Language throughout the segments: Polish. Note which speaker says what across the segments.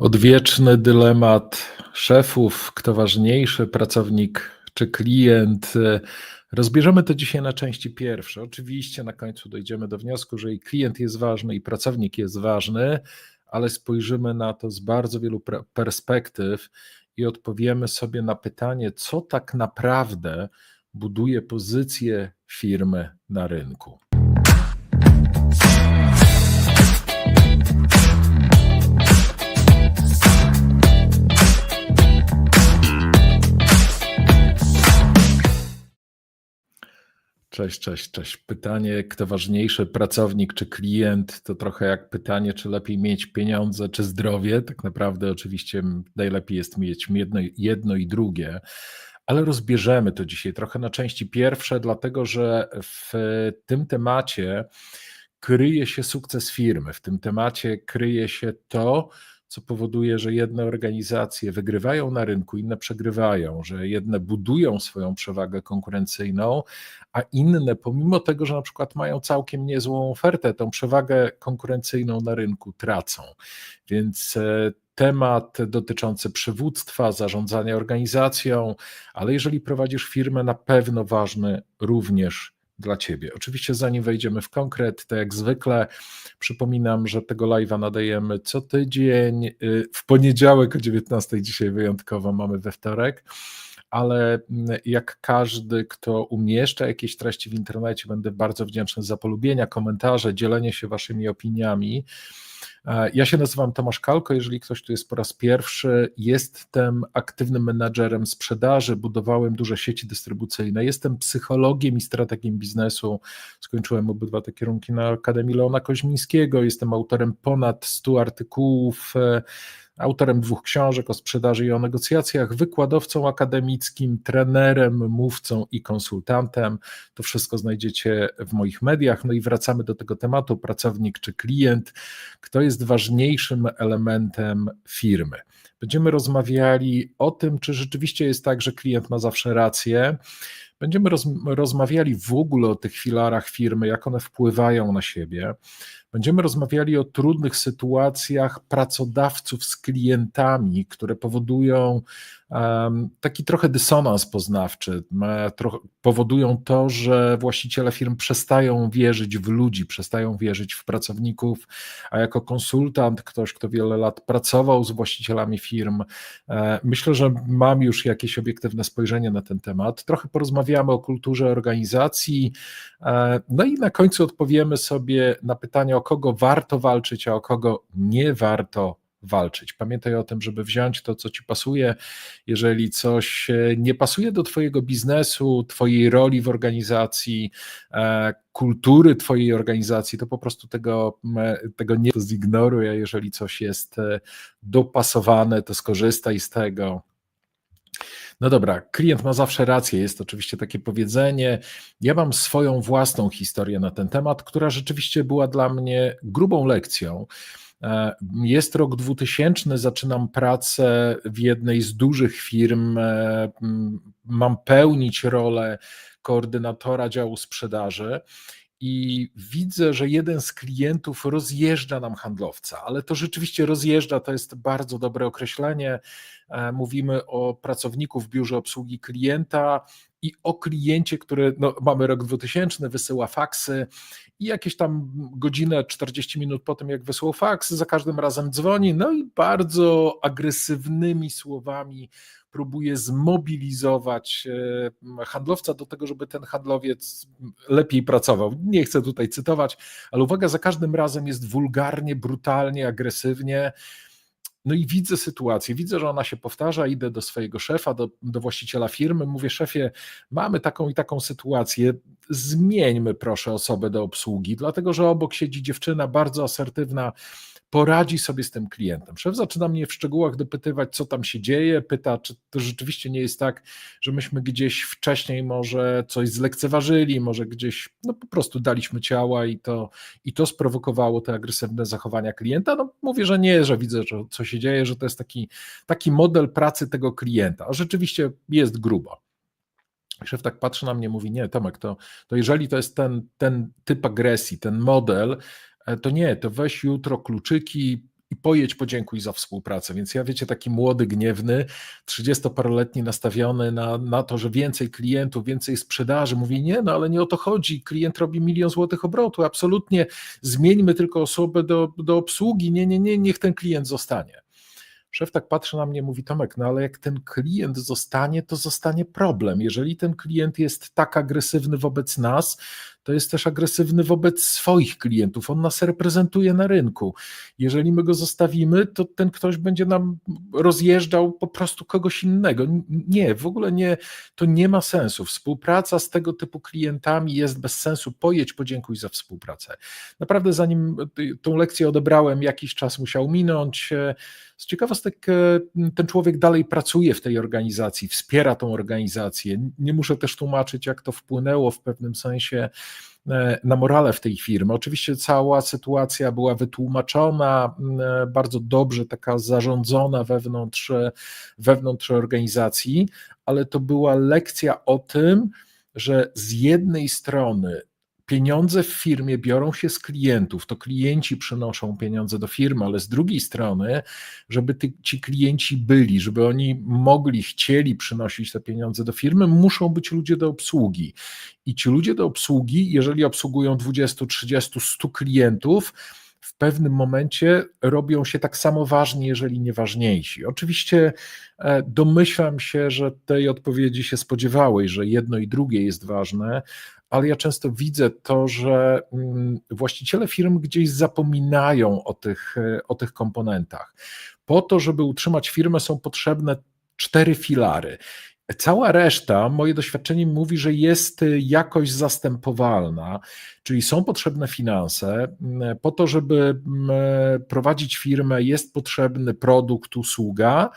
Speaker 1: Odwieczny dylemat szefów, kto ważniejszy, pracownik czy klient. Rozbierzemy to dzisiaj na części pierwsze. Oczywiście na końcu dojdziemy do wniosku, że i klient jest ważny, i pracownik jest ważny, ale spojrzymy na to z bardzo wielu perspektyw i odpowiemy sobie na pytanie, co tak naprawdę buduje pozycję firmy na rynku. Cześć, cześć, cześć. Pytanie, kto ważniejszy, pracownik czy klient, to trochę jak pytanie, czy lepiej mieć pieniądze czy zdrowie. Tak naprawdę, oczywiście, najlepiej jest mieć jedno, jedno i drugie, ale rozbierzemy to dzisiaj trochę na części pierwsze, dlatego że w tym temacie kryje się sukces firmy, w tym temacie kryje się to, co powoduje, że jedne organizacje wygrywają na rynku, inne przegrywają, że jedne budują swoją przewagę konkurencyjną, a inne, pomimo tego, że na przykład mają całkiem niezłą ofertę, tą przewagę konkurencyjną na rynku tracą. Więc e, temat dotyczący przywództwa, zarządzania organizacją, ale jeżeli prowadzisz firmę, na pewno ważny również dla Ciebie. Oczywiście zanim wejdziemy w konkret, to jak zwykle przypominam, że tego live'a nadajemy co tydzień, y, w poniedziałek o 19, dzisiaj wyjątkowo mamy we wtorek, ale mm, jak każdy, kto umieszcza jakieś treści w internecie, będę bardzo wdzięczny za polubienia, komentarze, dzielenie się Waszymi opiniami. E, ja się nazywam Tomasz Kalko, jeżeli ktoś tu jest po raz pierwszy, jestem aktywnym menadżerem sprzedaży, budowałem duże sieci dystrybucyjne, jestem psychologiem i strategiem biznesu, skończyłem obydwa te kierunki na Akademii Leona Koźmińskiego, jestem autorem ponad 100 artykułów e, autorem dwóch książek o sprzedaży i o negocjacjach, wykładowcą akademickim, trenerem, mówcą i konsultantem. To wszystko znajdziecie w moich mediach. No i wracamy do tego tematu: pracownik czy klient, kto jest ważniejszym elementem firmy. Będziemy rozmawiali o tym, czy rzeczywiście jest tak, że klient ma zawsze rację. Będziemy roz, rozmawiali w ogóle o tych filarach firmy, jak one wpływają na siebie. Będziemy rozmawiali o trudnych sytuacjach pracodawców z klientami, które powodują taki trochę dysonans poznawczy, powodują to, że właściciele firm przestają wierzyć w ludzi, przestają wierzyć w pracowników, a jako konsultant, ktoś, kto wiele lat pracował z właścicielami firm, e, myślę, że mam już jakieś obiektywne spojrzenie na ten temat. Trochę porozmawiamy o kulturze organizacji, e, no i na końcu odpowiemy sobie na pytanie, o kogo warto walczyć, a o kogo nie warto walczyć. Pamiętaj o tym, żeby wziąć to, co ci pasuje. Jeżeli coś e, nie pasuje do Twojego biznesu, Twojej roli w organizacji, e, kultury Twojej organizacji, to po prostu tego, tego nie zignoruj, a jeżeli coś jest e, dopasowane, to skorzystaj z tego. No dobra, klient ma zawsze rację, jest oczywiście takie powiedzenie. Ja mam swoją własną historię na ten temat, która rzeczywiście była dla mnie grubą lekcją. E, jest rok 2000, zaczynam pracę w jednej z dużych firm, e, mam pełnić rolę koordynatora działu sprzedaży i widzę, że jeden z klientów rozjeżdża nam handlowca, ale to rzeczywiście rozjeżdża, to jest bardzo dobre określenie. E, mówimy o pracowniku w biurze obsługi klienta i o kliencie, który, no, mamy rok 2000, wysyła faksy i jakieś tam godzinę, 40 minut po tym, jak wysłał faks, za każdym razem dzwoni, no i bardzo agresywnymi słowami próbuje zmobilizować e, handlowca do tego, żeby ten handlowiec lepiej pracował. Nie chcę tutaj cytować, ale uwaga, za każdym razem jest wulgarnie, brutalnie, agresywnie. No i widzę sytuację, widzę, że ona się powtarza, idę do swojego szefa, do, do właściciela firmy, mówię, szefie, mamy taką i taką sytuację, zmieńmy proszę osobę do obsługi, dlatego że obok siedzi dziewczyna bardzo asertywna, poradzi sobie z tym klientem. Szef zaczyna mnie w szczegółach dopytywać, co tam się dzieje, pyta, czy to rzeczywiście nie jest tak, że myśmy gdzieś wcześniej może coś zlekceważyli, może gdzieś no po prostu daliśmy ciała i to, i to sprowokowało te agresywne zachowania klienta. No mówię, że nie, że widzę, że co się dzieje, że to jest taki, taki model pracy tego klienta, a rzeczywiście jest grubo. Szef tak patrzy na mnie, mówi: Nie, Tomek, to, to jeżeli to jest ten, ten typ agresji, ten model, to nie, to weź jutro kluczyki, i pojedź, podziękuj za współpracę. Więc ja wiecie, taki młody, gniewny, 30-paroletni, nastawiony na, na to, że więcej klientów, więcej sprzedaży, mówi nie, no ale nie o to chodzi, klient robi milion złotych obrotu, absolutnie, zmieńmy tylko osobę do, do obsługi, nie, nie, nie, niech ten klient zostanie. Szef tak patrzy na mnie, mówi Tomek, no ale jak ten klient zostanie, to zostanie problem. Jeżeli ten klient jest tak agresywny wobec nas, to jest też agresywny wobec swoich klientów. On nas reprezentuje na rynku. Jeżeli my go zostawimy, to ten ktoś będzie nam rozjeżdżał po prostu kogoś innego. Nie, w ogóle nie, to nie ma sensu. Współpraca z tego typu klientami jest bez sensu. Pojedź, podziękuj za współpracę. Naprawdę, zanim tą lekcję odebrałem, jakiś czas musiał minąć. Z ciekawostek, ten człowiek dalej pracuje w tej organizacji, wspiera tą organizację. Nie muszę też tłumaczyć, jak to wpłynęło w pewnym sensie E, na morale w tej firmy. Oczywiście cała sytuacja była wytłumaczona, e, bardzo dobrze taka zarządzona wewnątrz, wewnątrz organizacji, ale to była lekcja o tym, że z jednej strony pieniądze w firmie biorą się z klientów, to klienci przynoszą pieniądze do firmy, ale z drugiej strony, żeby ty, ci klienci byli, żeby oni mogli, chcieli przynosić te pieniądze do firmy, muszą być ludzie do obsługi. I ci ludzie do obsługi, jeżeli obsługują 20, 30, 100 klientów, w pewnym momencie robią się tak samo ważni, jeżeli nie ważniejsi. Oczywiście e, domyślam się, że tej odpowiedzi się spodziewałeś, że jedno i drugie jest ważne, ale ja często widzę to, że mm, właściciele firm gdzieś zapominają o tych, e, o tych komponentach. Po to, żeby utrzymać firmę, są potrzebne cztery filary. Cała reszta, moje doświadczenie mówi, że jest jakoś zastępowalna, czyli są potrzebne finanse. Mm, po to, żeby mm, prowadzić firmę, jest potrzebny produkt, usługa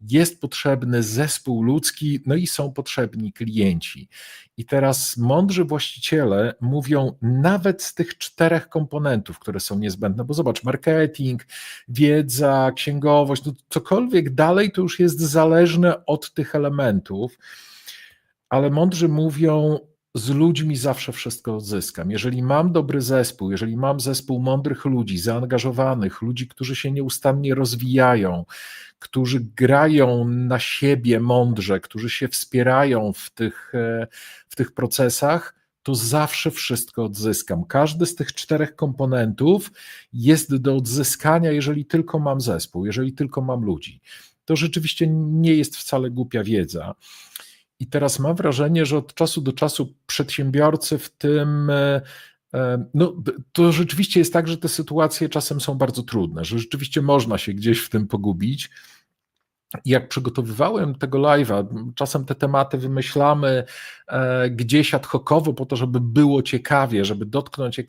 Speaker 1: jest potrzebny zespół ludzki, no i są potrzebni klienci. I teraz mądrzy właściciele mówią nawet z tych czterech komponentów, które są niezbędne, bo zobacz, marketing, wiedza, księgowość, no cokolwiek dalej to już jest zależne od tych elementów, ale mądrzy mówią, z ludźmi zawsze wszystko odzyskam. Jeżeli mam dobry zespół, jeżeli mam zespół mądrych ludzi, zaangażowanych, ludzi, którzy się nieustannie rozwijają, którzy grają na siebie mądrze, którzy się wspierają w tych, e, w tych procesach, to zawsze wszystko odzyskam. Każdy z tych czterech komponentów jest do odzyskania, jeżeli tylko mam zespół, jeżeli tylko mam ludzi. To rzeczywiście nie jest wcale głupia wiedza. I teraz mam wrażenie, że od czasu do czasu przedsiębiorcy w tym e, e, no, to rzeczywiście jest tak, że te sytuacje czasem są bardzo trudne, że rzeczywiście można się gdzieś w tym pogubić. Jak przygotowywałem tego live'a, czasem te tematy wymyślamy gdzieś ad hocowo po to, żeby było ciekawie, żeby dotknąć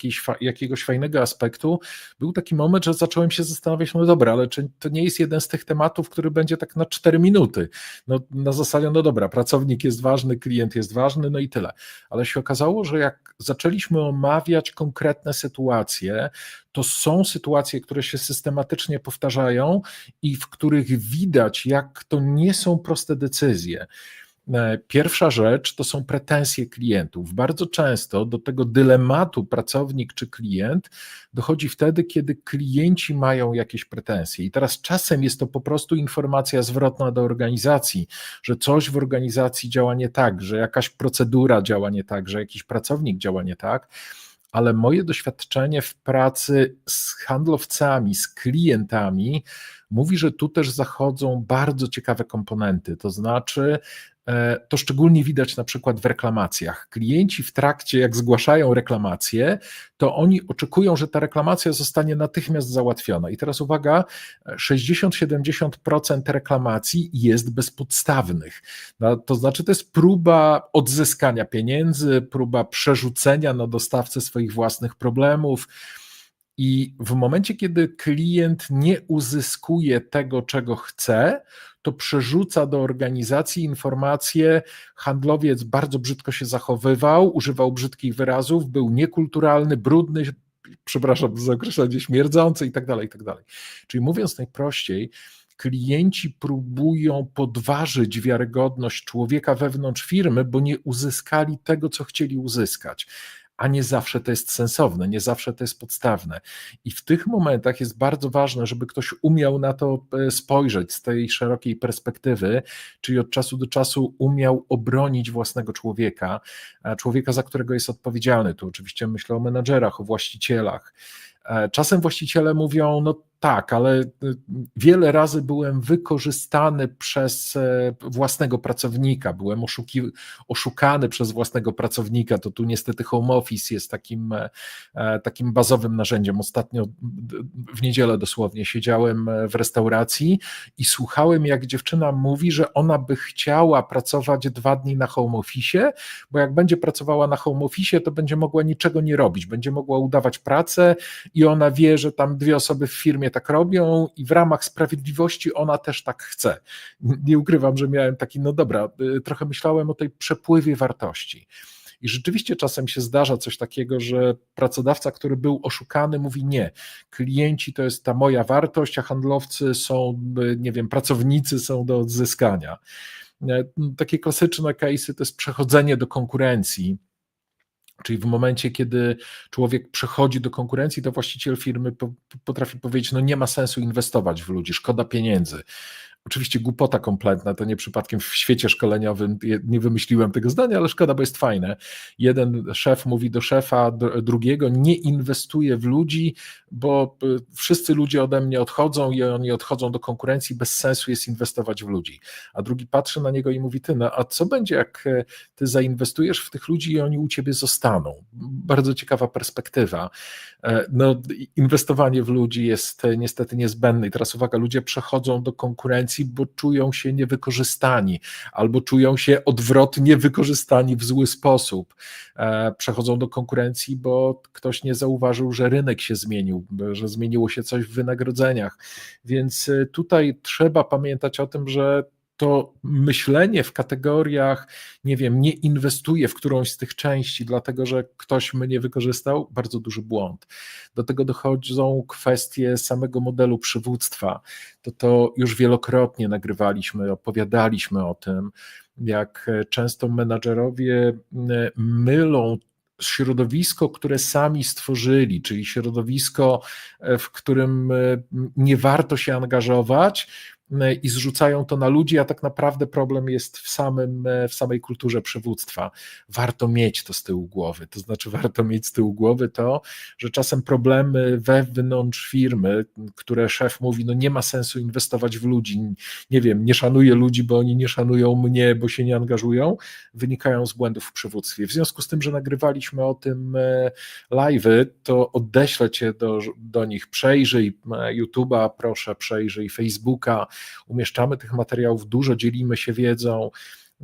Speaker 1: jakiegoś fajnego aspektu, był taki moment, że zacząłem się zastanawiać, no dobra, ale czy to nie jest jeden z tych tematów, który będzie tak na 4 minuty? No, na zasadzie, no dobra, pracownik jest ważny, klient jest ważny, no i tyle. Ale się okazało, że jak zaczęliśmy omawiać konkretne sytuacje, to są sytuacje, które się systematycznie powtarzają i w których widać, jak to nie są proste decyzje. E, pierwsza rzecz to są pretensje klientów. Bardzo często do tego dylematu pracownik czy klient dochodzi wtedy, kiedy klienci mają jakieś pretensje. I teraz czasem jest to po prostu informacja zwrotna do organizacji, że coś w organizacji działa nie tak, że jakaś procedura działa nie tak, że jakiś pracownik działa nie tak ale moje doświadczenie w pracy z handlowcami, z klientami mówi, że tu też zachodzą bardzo ciekawe komponenty. To znaczy, E, to szczególnie widać na przykład w reklamacjach. Klienci w trakcie, jak zgłaszają reklamację, to oni oczekują, że ta reklamacja zostanie natychmiast załatwiona. I teraz uwaga, 60-70% reklamacji jest bezpodstawnych. No, to znaczy, to jest próba odzyskania pieniędzy, próba przerzucenia na dostawcę swoich własnych problemów. I w momencie, kiedy klient nie uzyskuje tego, czego chce, to przerzuca do organizacji informacje. Handlowiec bardzo brzydko się zachowywał, używał brzydkich wyrazów, był niekulturalny, brudny, przepraszam za określenie, śmierdzący i tak dalej, tak dalej. Czyli mówiąc najprościej, klienci próbują podważyć wiarygodność człowieka wewnątrz firmy, bo nie uzyskali tego, co chcieli uzyskać. A nie zawsze to jest sensowne, nie zawsze to jest podstawne. I w tych momentach jest bardzo ważne, żeby ktoś umiał na to e, spojrzeć z tej szerokiej perspektywy, czyli od czasu do czasu umiał obronić własnego człowieka, człowieka, za którego jest odpowiedzialny. Tu oczywiście myślę o menadżerach, o właścicielach. E, czasem właściciele mówią, no tak, ale y, wiele razy byłem wykorzystany przez e, własnego pracownika, byłem oszuki, oszukany przez własnego pracownika. To tu niestety home office jest takim, e, e, takim bazowym narzędziem. Ostatnio w niedzielę dosłownie siedziałem w restauracji i słuchałem, jak dziewczyna mówi, że ona by chciała pracować dwa dni na home office, bo jak będzie pracowała na home office, to będzie mogła niczego nie robić, będzie mogła udawać pracę i ona wie, że tam dwie osoby w firmie tak robią i w ramach sprawiedliwości ona też tak chce. Nie ukrywam, że miałem taki, no dobra, y, trochę myślałem o tej przepływie wartości. I rzeczywiście czasem się zdarza coś takiego, że pracodawca, który był oszukany, mówi nie, klienci to jest ta moja wartość, a handlowcy są, y, nie wiem, pracownicy są do odzyskania. E, takie klasyczne case'y to jest przechodzenie do konkurencji Czyli w momencie, kiedy człowiek przechodzi do konkurencji, to właściciel firmy potrafi powiedzieć: No, nie ma sensu inwestować w ludzi, szkoda pieniędzy. Oczywiście głupota kompletna, to nie przypadkiem w świecie szkoleniowym nie wymyśliłem tego zdania, ale szkoda, bo jest fajne. Jeden szef mówi do szefa drugiego, nie inwestuje w ludzi, bo y, wszyscy ludzie ode mnie odchodzą i oni odchodzą do konkurencji, bez sensu jest inwestować w ludzi. A drugi patrzy na niego i mówi, ty, no a co będzie, jak e, ty zainwestujesz w tych ludzi i oni u ciebie zostaną? Bardzo ciekawa perspektywa. E, no, inwestowanie w ludzi jest e, niestety niezbędne i teraz uwaga, ludzie przechodzą do konkurencji bo czują się niewykorzystani albo czują się odwrotnie wykorzystani w zły sposób. E, przechodzą do konkurencji, bo ktoś nie zauważył, że rynek się zmienił, że zmieniło się coś w wynagrodzeniach. Więc e, tutaj trzeba pamiętać o tym, że to myślenie w kategoriach, nie wiem, nie inwestuję w którąś z tych części, dlatego że ktoś mnie wykorzystał, bardzo duży błąd. Do tego dochodzą kwestie samego modelu przywództwa. To to już wielokrotnie nagrywaliśmy, opowiadaliśmy o tym, jak często menadżerowie mylą środowisko, które sami stworzyli, czyli środowisko, w którym nie warto się angażować, i zrzucają to na ludzi, a tak naprawdę problem jest w, samym, e, w samej kulturze przywództwa. Warto mieć to z tyłu głowy, to znaczy warto mieć z tyłu głowy to, że czasem problemy wewnątrz firmy, które szef mówi, no nie ma sensu inwestować w ludzi, nie wiem, nie szanuję ludzi, bo oni nie szanują mnie, bo się nie angażują, wynikają z błędów w przywództwie. W związku z tym, że nagrywaliśmy o tym e, live'y, to odeślę cię do, do nich, przejrzyj YouTube'a, proszę, przejrzyj Facebooka, umieszczamy tych materiałów dużo, dzielimy się wiedzą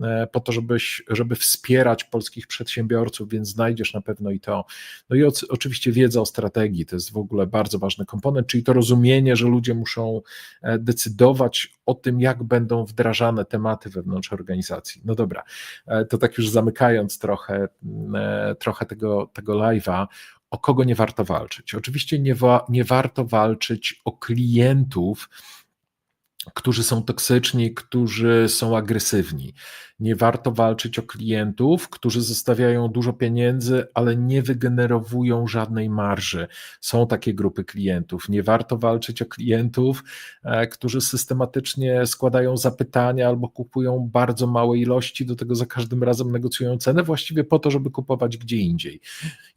Speaker 1: e, po to, żebyś, żeby wspierać polskich przedsiębiorców, więc znajdziesz na pewno i to. No i o, oczywiście wiedza o strategii, to jest w ogóle bardzo ważny komponent, czyli to rozumienie, że ludzie muszą e, decydować o tym, jak będą wdrażane tematy wewnątrz organizacji. No dobra, e, to tak już zamykając trochę, trochę tego, tego live'a, o kogo nie warto walczyć? Oczywiście nie, wa nie warto walczyć o klientów, którzy są toksyczni, którzy są agresywni. Nie warto walczyć o klientów, którzy zostawiają dużo pieniędzy, ale nie wygenerowują żadnej marży. Są takie grupy klientów. Nie warto walczyć o klientów, e, którzy systematycznie składają zapytania albo kupują bardzo małe ilości, do tego za każdym razem negocjują cenę, właściwie po to, żeby kupować gdzie indziej.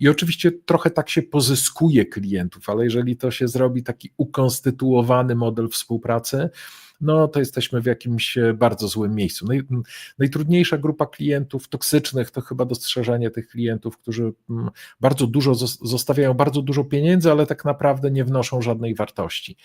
Speaker 1: I oczywiście trochę tak się pozyskuje klientów, ale jeżeli to się zrobi taki ukonstytuowany model współpracy, no to jesteśmy w jakimś e, bardzo złym miejscu. Naj, najtrudniejsza grupa klientów toksycznych to chyba dostrzeżenie tych klientów, którzy bardzo dużo zostawiają bardzo dużo pieniędzy, ale tak naprawdę nie wnoszą żadnej wartości.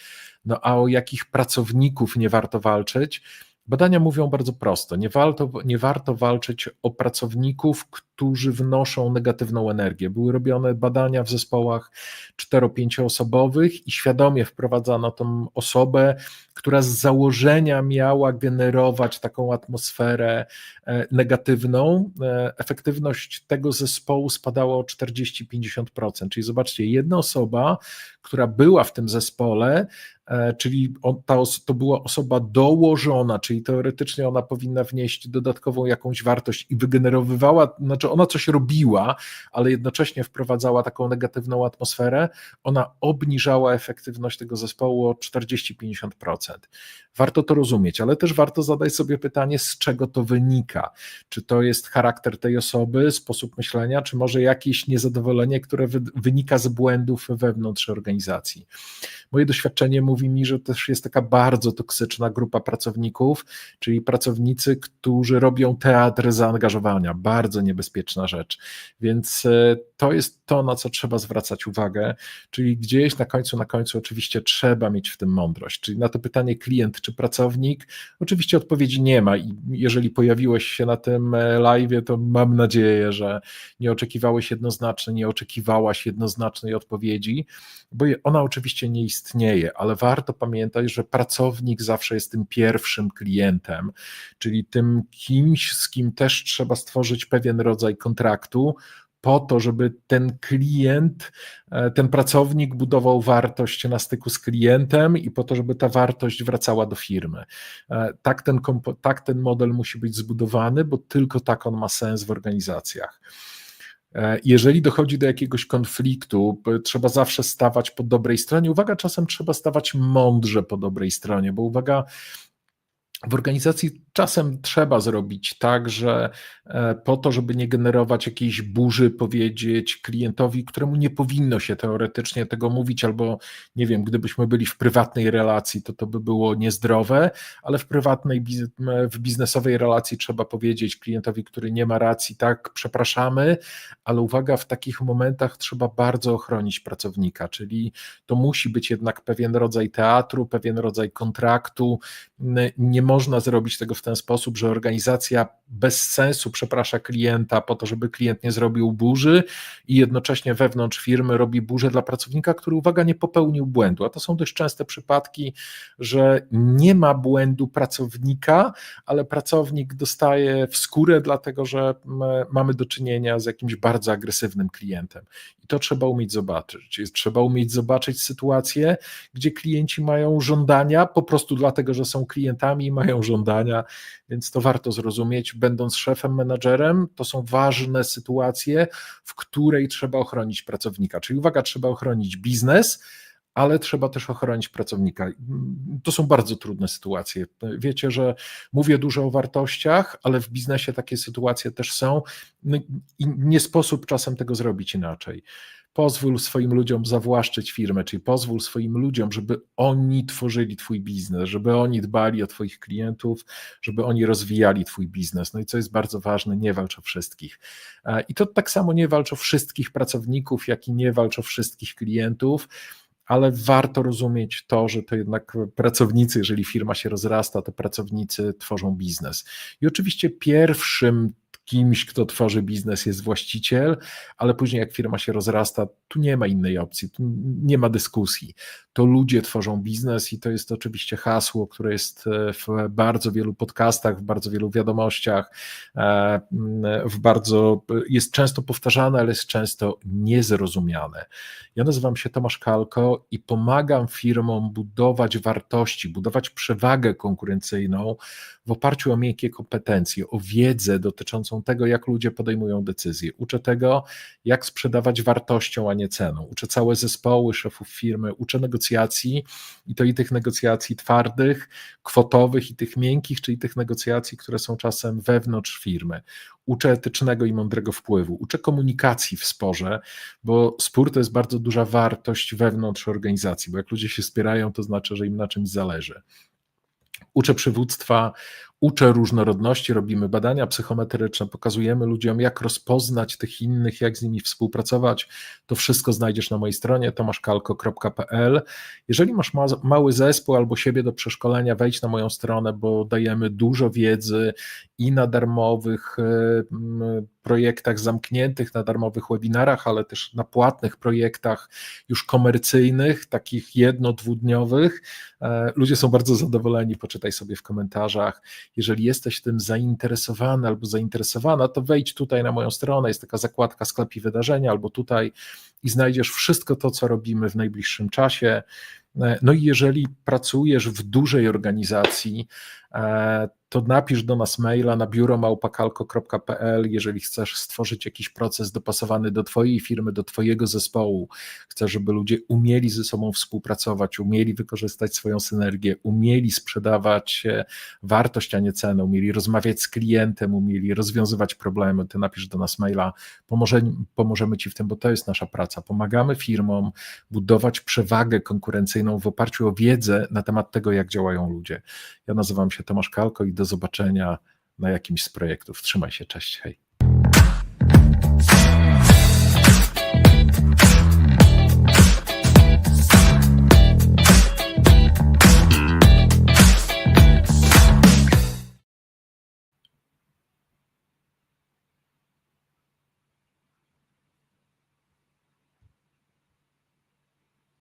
Speaker 1: No a o jakich pracowników nie warto walczyć? Badania mówią bardzo prosto: nie warto, nie warto walczyć o pracowników, którzy wnoszą negatywną energię. Były robione badania w zespołach 4-5 osobowych i świadomie wprowadzano tą osobę, która z założenia miała generować taką atmosferę e, negatywną. E, efektywność tego zespołu spadała o 40-50%. Czyli zobaczcie, jedna osoba, która była w tym zespole, e, czyli ta, to była osoba dołożona, czyli teoretycznie ona powinna wnieść dodatkową jakąś wartość i wygenerowywała, znaczy ona coś robiła, ale jednocześnie wprowadzała taką negatywną atmosferę, ona obniżała efektywność tego zespołu o 40-50%. Warto to rozumieć, ale też warto zadać sobie pytanie, z czego to wynika. Czy to jest charakter tej osoby, sposób myślenia, czy może jakieś niezadowolenie, które wynika z błędów wewnątrz organizacji. Moje doświadczenie mówi mi, że też jest taka bardzo toksyczna grupa pracowników, czyli pracownicy, którzy robią teatr zaangażowania. Bardzo niebezpieczna rzecz. Więc e, to jest to, na co trzeba zwracać uwagę, czyli gdzieś na końcu, na końcu oczywiście trzeba mieć w tym mądrość. Czyli na to pytanie klient czy pracownik, oczywiście odpowiedzi nie ma i jeżeli pojawiłeś się na tym e, live, to mam nadzieję, że nie oczekiwałeś jednoznacznej, nie oczekiwałaś jednoznacznej odpowiedzi, bo ona oczywiście nie istnieje, ale warto pamiętać, że pracownik zawsze jest tym pierwszym klientem, czyli tym kimś, z kim też trzeba stworzyć pewien rodzaj kontraktu, po to, żeby ten klient, e, ten pracownik budował wartość na styku z klientem i po to, żeby ta wartość wracała do firmy. E, tak ten, tak ten model musi być zbudowany, bo tylko tak on ma sens w organizacjach. E, jeżeli dochodzi do jakiegoś konfliktu, trzeba zawsze stawać po dobrej stronie. Uwaga, czasem trzeba stawać mądrze po dobrej stronie, bo uwaga, w organizacji czasem trzeba zrobić tak, że e, po to, żeby nie generować jakiejś burzy, powiedzieć klientowi, któremu nie powinno się teoretycznie tego mówić, albo nie wiem, gdybyśmy byli w prywatnej relacji, to to by było niezdrowe, ale w prywatnej, w biznesowej relacji trzeba powiedzieć klientowi, który nie ma racji, tak, przepraszamy, ale uwaga, w takich momentach trzeba bardzo ochronić pracownika, czyli to musi być jednak pewien rodzaj teatru, pewien rodzaj kontraktu. Nie można zrobić tego w ten sposób, że organizacja bez sensu przeprasza klienta po to, żeby klient nie zrobił burzy i jednocześnie wewnątrz firmy robi burzę dla pracownika, który, uwaga, nie popełnił błędu. A to są dość częste przypadki, że nie ma błędu pracownika, ale pracownik dostaje w skórę, dlatego że mamy do czynienia z jakimś bardzo agresywnym klientem. I to trzeba umieć zobaczyć. Trzeba umieć zobaczyć sytuację, gdzie klienci mają żądania po prostu dlatego, że są klientami i mają żądania, więc to warto zrozumieć. Będąc szefem, menadżerem, to są ważne sytuacje, w której trzeba ochronić pracownika. Czyli uwaga, trzeba ochronić biznes, ale trzeba też ochronić pracownika. To są bardzo trudne sytuacje. Wiecie, że mówię dużo o wartościach, ale w biznesie takie sytuacje też są no i nie sposób czasem tego zrobić inaczej pozwól swoim ludziom zawłaszczyć firmę, czyli pozwól swoim ludziom, żeby oni tworzyli Twój biznes, żeby oni dbali o Twoich klientów, żeby oni rozwijali Twój biznes. No i co jest bardzo ważne, nie walcz o wszystkich. E, I to tak samo nie walcz o wszystkich pracowników, jak i nie walcz o wszystkich klientów ale warto rozumieć to, że to jednak pracownicy, jeżeli firma się rozrasta, to pracownicy tworzą biznes. I oczywiście pierwszym kimś, kto tworzy biznes, jest właściciel, ale później jak firma się rozrasta, tu nie ma innej opcji, tu nie ma dyskusji. To ludzie tworzą biznes i to jest oczywiście hasło, które jest e, w bardzo wielu podcastach, w bardzo wielu wiadomościach, e, w bardzo, jest często powtarzane, ale jest często niezrozumiane. Ja nazywam się Tomasz Kalko i pomagam firmom budować wartości, budować przewagę konkurencyjną w oparciu o miękkie kompetencje, o wiedzę dotyczącą tego, jak ludzie podejmują decyzje. Uczę tego, jak sprzedawać wartością, a nie ceną. Uczę całe zespoły szefów firmy, uczę negocjacji i to i tych negocjacji twardych, kwotowych i tych miękkich, czyli tych negocjacji, które są czasem wewnątrz firmy. Uczę etycznego i mądrego wpływu, uczę komunikacji w sporze, bo spór to jest bardzo duża wartość wewnątrz organizacji, bo jak ludzie się spierają, to znaczy, że im na czymś zależy uczę przywództwa, uczę różnorodności, robimy badania psychometryczne, pokazujemy ludziom, jak rozpoznać tych innych, jak z nimi współpracować. To wszystko znajdziesz na mojej stronie tomaszkalko.pl. Jeżeli masz ma mały zespół albo siebie do przeszkolenia, wejdź na moją stronę, bo dajemy dużo wiedzy i na darmowych e, projektach zamkniętych, na darmowych webinarach, ale też na płatnych projektach już komercyjnych, takich jedno, dwudniowych. E, ludzie są bardzo zadowoleni, poczytaj sobie w komentarzach. Jeżeli jesteś tym zainteresowany albo zainteresowana, to wejdź tutaj na moją stronę, jest taka zakładka sklep i wydarzenia, albo tutaj i znajdziesz wszystko to, co robimy w najbliższym czasie. E, No i jeżeli pracujesz w dużej organizacji, e, to napisz do nas maila na biuromałpakalko.pl, jeżeli chcesz stworzyć jakiś proces dopasowany do Twojej firmy, do Twojego zespołu. Chcesz, żeby ludzie umieli ze sobą współpracować, umieli wykorzystać swoją synergię, umieli sprzedawać e, wartość, a nie cenę, umieli rozmawiać z klientem, umieli rozwiązywać problemy. Ty napisz do nas maila, pomoże, pomożemy Ci w tym, bo to jest nasza praca. Pomagamy firmom budować przewagę konkurencyjną w oparciu o wiedzę na temat tego, jak działają ludzie. Ja nazywam się Tomasz Kalko i do zobaczenia na jakimś z projektów. Trzymaj się, cześć, hej.